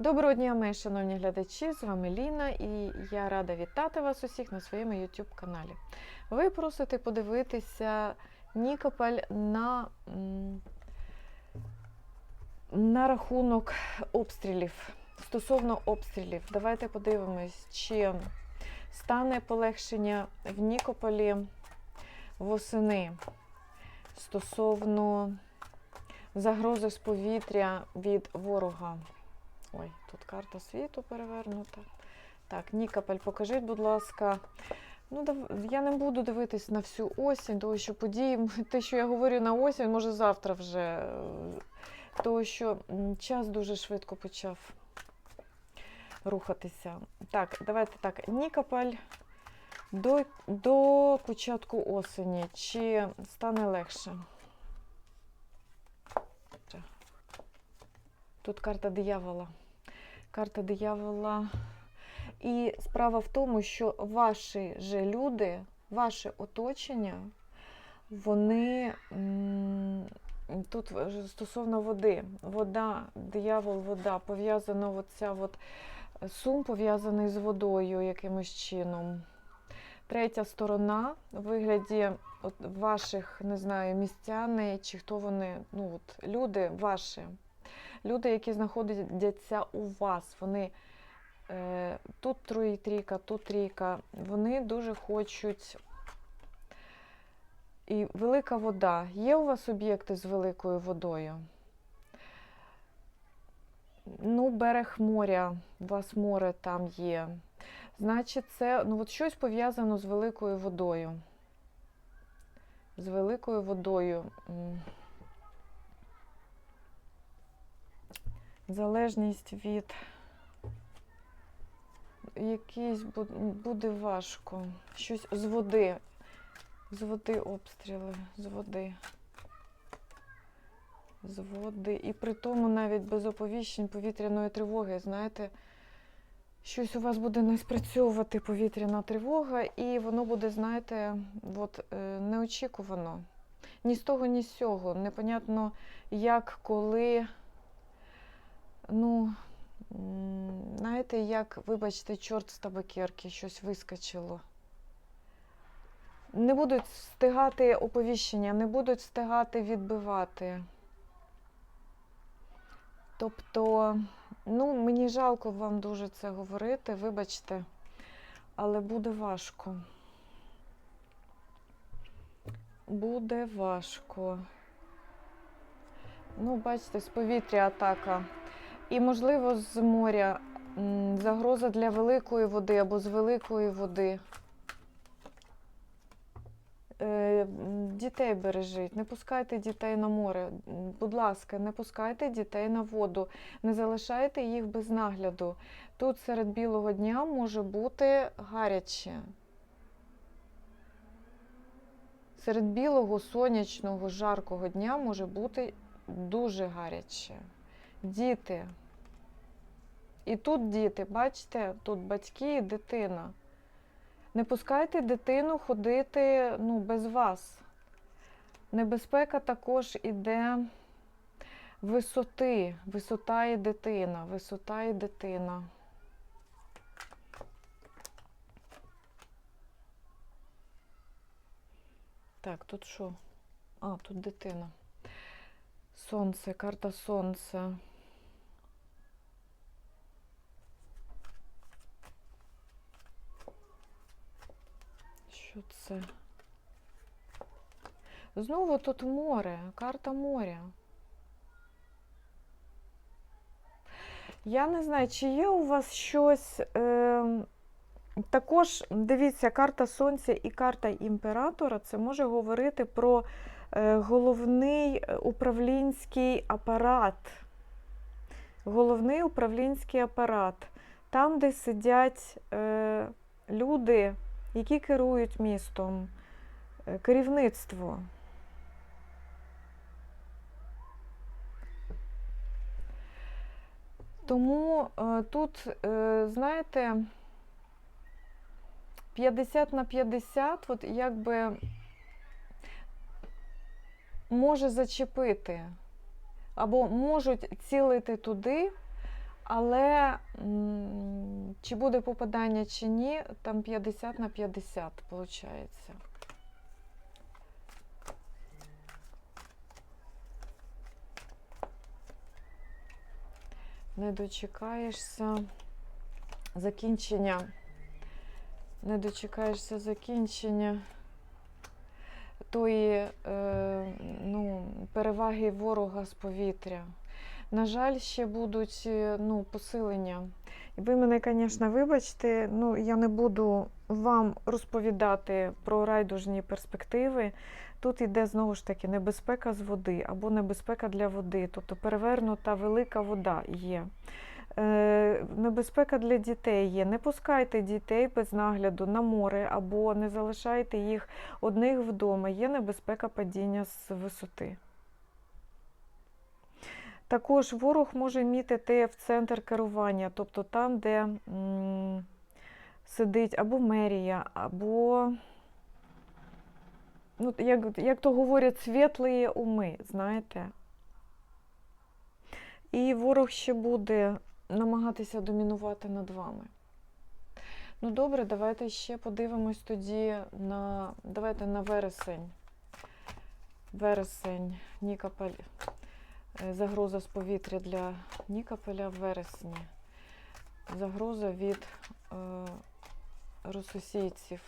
Доброго дня, мої шановні глядачі! З вами Ліна, і я рада вітати вас усіх на своєму YouTube каналі. Ви просите подивитися Нікополь на, на рахунок обстрілів. Стосовно обстрілів, давайте подивимось, чи стане полегшення в Нікополі восени стосовно загрози з повітря від ворога. Ой, тут карта світу перевернута. Так, Нікопель, покажіть, будь ласка. Ну, я не буду дивитись на всю осінь, тому що події, те, що я говорю на осінь, може завтра вже. е, Тому що час дуже швидко почав рухатися. Так, давайте так. Нікополь до, до початку осені. Чи стане легше? Тут карта диявола. Карта диявола. І справа в тому, що ваші же люди, ваше оточення, вони тут стосовно води, вода, диявол, вода, пов'язано оця от сум пов'язаний з водою якимось чином. Третя сторона в вигляді от ваших, не знаю, містяни, чи хто вони, ну от люди ваші. Люди, які знаходяться у вас, вони е, тут трійка, тут трійка, вони дуже хочуть. І велика вода. Є у вас об'єкти з великою водою? Ну, берег моря, у вас море там є. Значить, це ну, от щось пов'язано з великою водою. З великою водою. Залежність від якийсь буде важко. Щось з води. З води обстріли, з води. З води. І при тому навіть без оповіщень повітряної тривоги, знаєте, щось у вас буде не спрацьовувати повітряна тривога, і воно буде, знаєте, от, е, неочікувано. Ні з того, ні з цього. Непонятно, як, коли. Ну, знаєте, як, вибачте, чорт з табакерки, щось вискочило. Не будуть встигати оповіщення, не будуть встигати відбивати. Тобто, ну, мені жалко вам дуже це говорити, вибачте, але буде важко. Буде важко. Ну, бачите, з повітря атака. І, можливо, з моря загроза для великої води або з великої води. Е, Дітей бережіть, не пускайте дітей на море. Будь ласка, не пускайте дітей на воду, не залишайте їх без нагляду. Тут серед білого дня може бути гаряче. Серед білого, сонячного, жаркого дня може бути дуже гаряче. Діти. І тут діти, бачите, тут батьки і дитина. Не пускайте дитину ходити ну, без вас. Небезпека також іде висоти. Висота і дитина, висота і дитина. Так, тут що? А, тут дитина. Сонце, карта сонця. Це? Знову тут море, карта моря. Я не знаю, чи є у вас щось. Е, також дивіться, карта Сонця і карта імператора це може говорити про е, головний е, управлінський апарат. Головний управлінський апарат. Там, де сидять е, люди, які керують містом, е, керівництво. Тому е, тут, е, знаєте, 50 на 50, от якби може зачепити, або можуть цілити туди, Але чи буде попадання чи ні, там 50 на 50 виходить. Не дочекаєшся закінчення. Не дочекаєшся закінчення тої е, ну, переваги ворога з повітря. На жаль, ще будуть е, ну, посилення. Ви мене, звісно, вибачте, ну, я не буду вам розповідати про райдужні перспективи. Тут йде знову ж таки небезпека з води або небезпека для води, тобто перевернута велика вода є. Е, небезпека для дітей є. Не пускайте дітей без нагляду на море або не залишайте їх одних вдома. Є небезпека падіння з висоти. Також ворог може мітити в центр керування, тобто там, де м, сидить або мерія, або, ну, як, як то говорять, світлі уми, знаєте. І ворог ще буде намагатися домінувати над вами. Ну добре, давайте ще подивимось тоді на давайте на вересень. Вересень, Нікополь. Е, Загроза з повітря для Нікополя в вересні. Загроза від е, рососійців.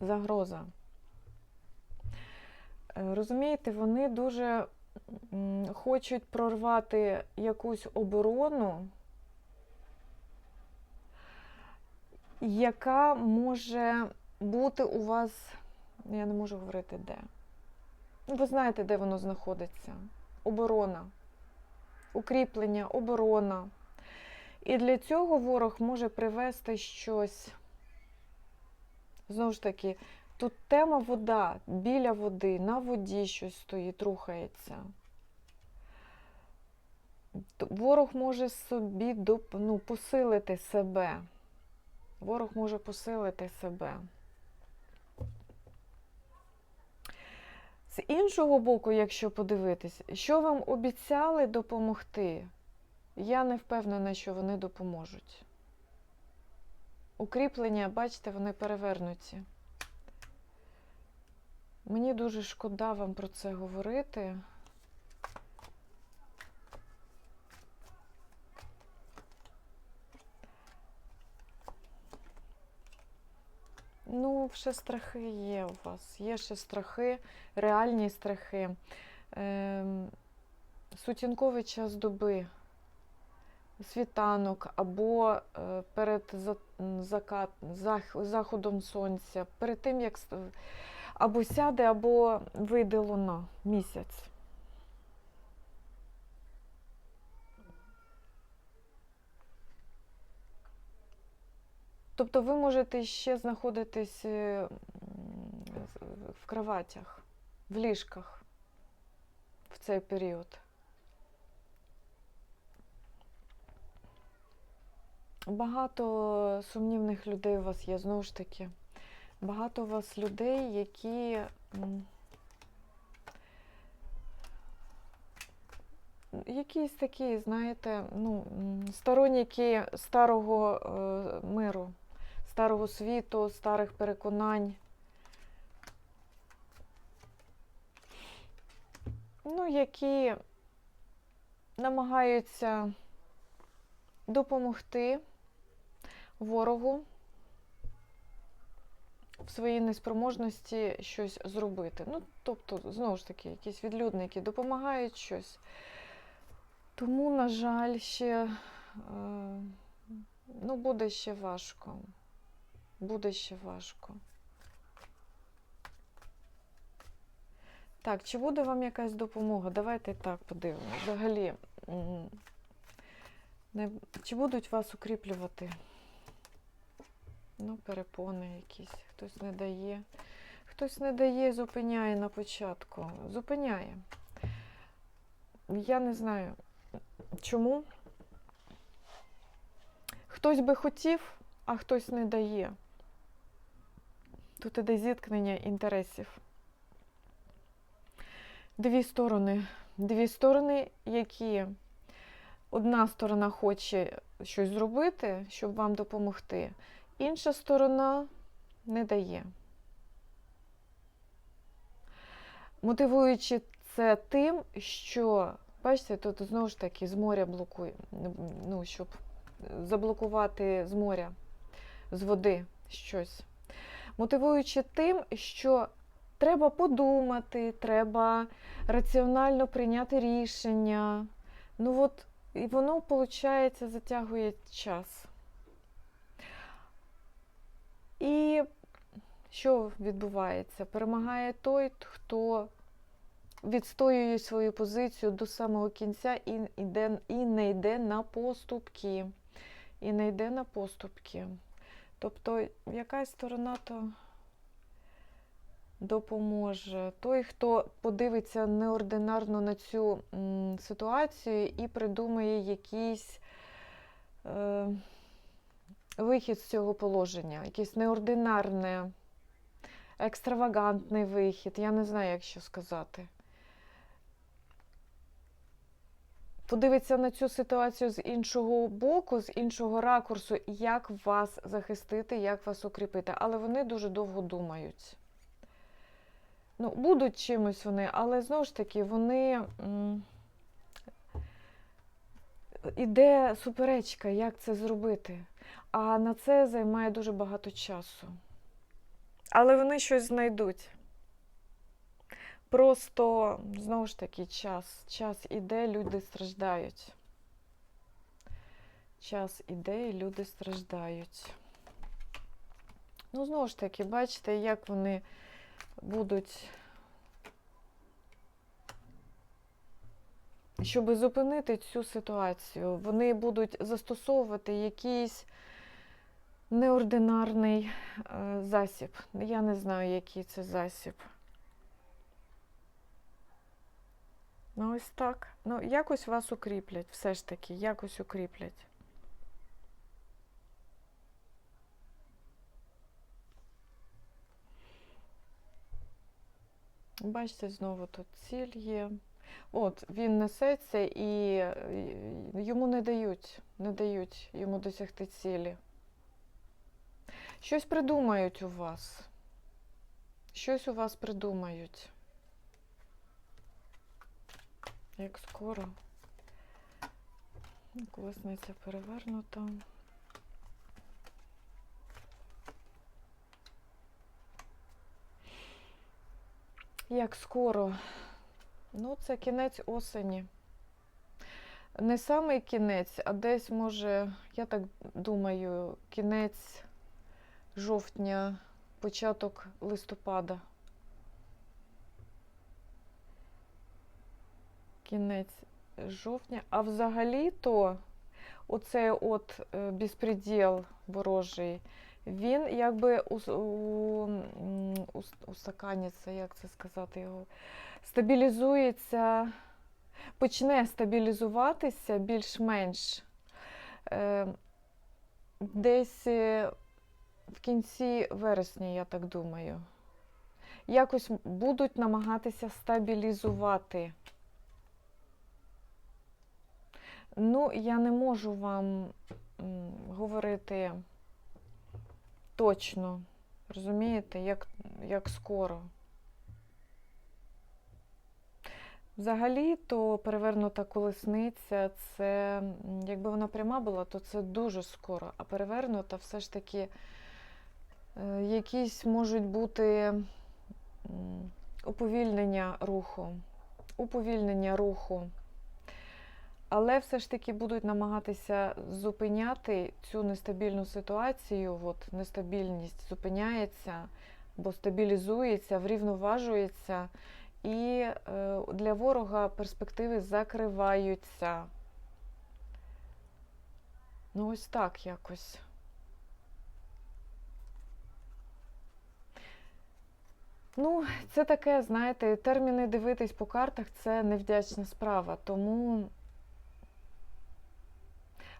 Загроза. Е, Розумієте, вони дуже хочуть прорвати якусь оборону, яка може бути у вас, я не можу говорити де. Ну, Ви знаєте, де воно знаходиться. Оборона, укріплення, оборона. І для цього ворог може привести щось. Знову ж таки, тут тема вода, біля води, на воді щось стоїть, рухається. Ворог може собі доп- ну, посилити себе. Ворог може посилити себе. З іншого боку, якщо подивитись, що вам обіцяли допомогти, я не впевнена, що вони допоможуть. Укріплення, бачите, вони перевернуті. Мені дуже шкода вам про це говорити. Ну, ще страхи є у вас. Є ще страхи, реальні страхи. Ем, сутінковий час доби, світанок або е, перед за- закат, зах- заходом сонця, перед тим, як або сяде, або вийде луна місяць. Тобто ви можете ще знаходитись е, в кроватях, в ліжках в цей період. Багато сумнівних людей у вас є, знову ж таки. Багато у вас людей, які якісь такі, знаєте, ну, сторонники старого е, миру, старого світу, старих переконань. Ну, які намагаються допомогти ворогу в своїй неспроможності щось зробити. Ну, тобто, знову ж таки, якісь відлюдники допомагають щось. Тому, на жаль, ще е, ну, буде ще важко. Буде ще важко. Так, чи буде вам якась допомога? Давайте так подивимося. Взагалі, не, чи будуть вас укріплювати? Ну, перепони якісь. Хтось не дає. Хтось не дає, зупиняє на початку. Зупиняє. Я не знаю, чому. Хтось би хотів, а хтось не дає. Тут іде зіткнення інтересів. Дві сторони. Дві сторони, які одна сторона хоче щось зробити, щоб вам допомогти, інша сторона не дає. Мотивуючи це тим, що, бачите, тут знову ж таки з моря блокує, ну, щоб заблокувати з моря, з води щось. Мотивуючи тим, що треба подумати, треба раціонально прийняти рішення. Ну от, і воно, виходить, затягує час. І що відбувається? Перемагає той, хто відстоює свою позицію до самого кінця і, йде, і не йде на поступки. І не йде на поступки. Тобто, якась сторона то допоможе. Той, хто подивиться неординарно на цю ситуацію і придумає якийсь е, вихід з цього положення, якийсь неординарний, екстравагантний вихід. Я не знаю, як що сказати. Подивиться на цю ситуацію з іншого боку, з іншого ракурсу, як вас захистити, як вас укріпити. Але вони дуже довго думають. Ну, будуть чимось вони, але знову ж таки, вони. Іде суперечка, як це зробити. А на це займає дуже багато часу. Але вони щось знайдуть. Просто, знову ж таки, час. Час іде, люди страждають. Час іде, і люди страждають. Ну, знову ж таки, бачите, як вони будуть, щоб зупинити цю ситуацію, вони будуть застосовувати якийсь неординарний е, засіб. Я не знаю, який це засіб. Ну, ось так. Ну, якось вас укріплять, все ж таки, якось укріплять. Бачите, знову тут ціль є. От, він несеться і йому не дають, не дають йому досягти цілі. Щось придумають у вас. Щось у вас придумають. Як скоро. Колесниця перевернута. Як скоро? Ну, це кінець осені. Не самий кінець, а десь, може, я так думаю, кінець жовтня, початок листопада. Кінець жовтня. А взагалі-то оцей от е, безпреділ ворожий, він якби у, у, у, устаканиться, як це сказати його, стабілізується, почне стабілізуватися більш-менш е, десь е, в кінці вересня, я так думаю. Якось будуть намагатися стабілізувати. Ну, я не можу вам говорити точно, розумієте, як, як скоро. Взагалі, то перевернута колесниця, це, якби вона пряма була, то це дуже скоро, а перевернута все ж таки е, якісь можуть бути уповільнення руху, уповільнення руху. Але все ж таки будуть намагатися зупиняти цю нестабільну ситуацію. От Нестабільність зупиняється, бо стабілізується, врівноважується, і е, для ворога перспективи закриваються. Ну, ось так якось. Ну, це таке, знаєте, терміни дивитись по картах це невдячна справа. Тому.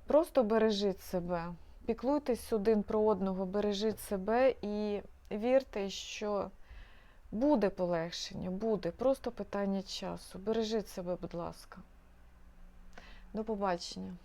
Просто бережіть себе, піклуйтесь один про одного, бережіть себе і вірте, що буде полегшення, буде. Просто питання часу. Бережіть себе, будь ласка. До побачення.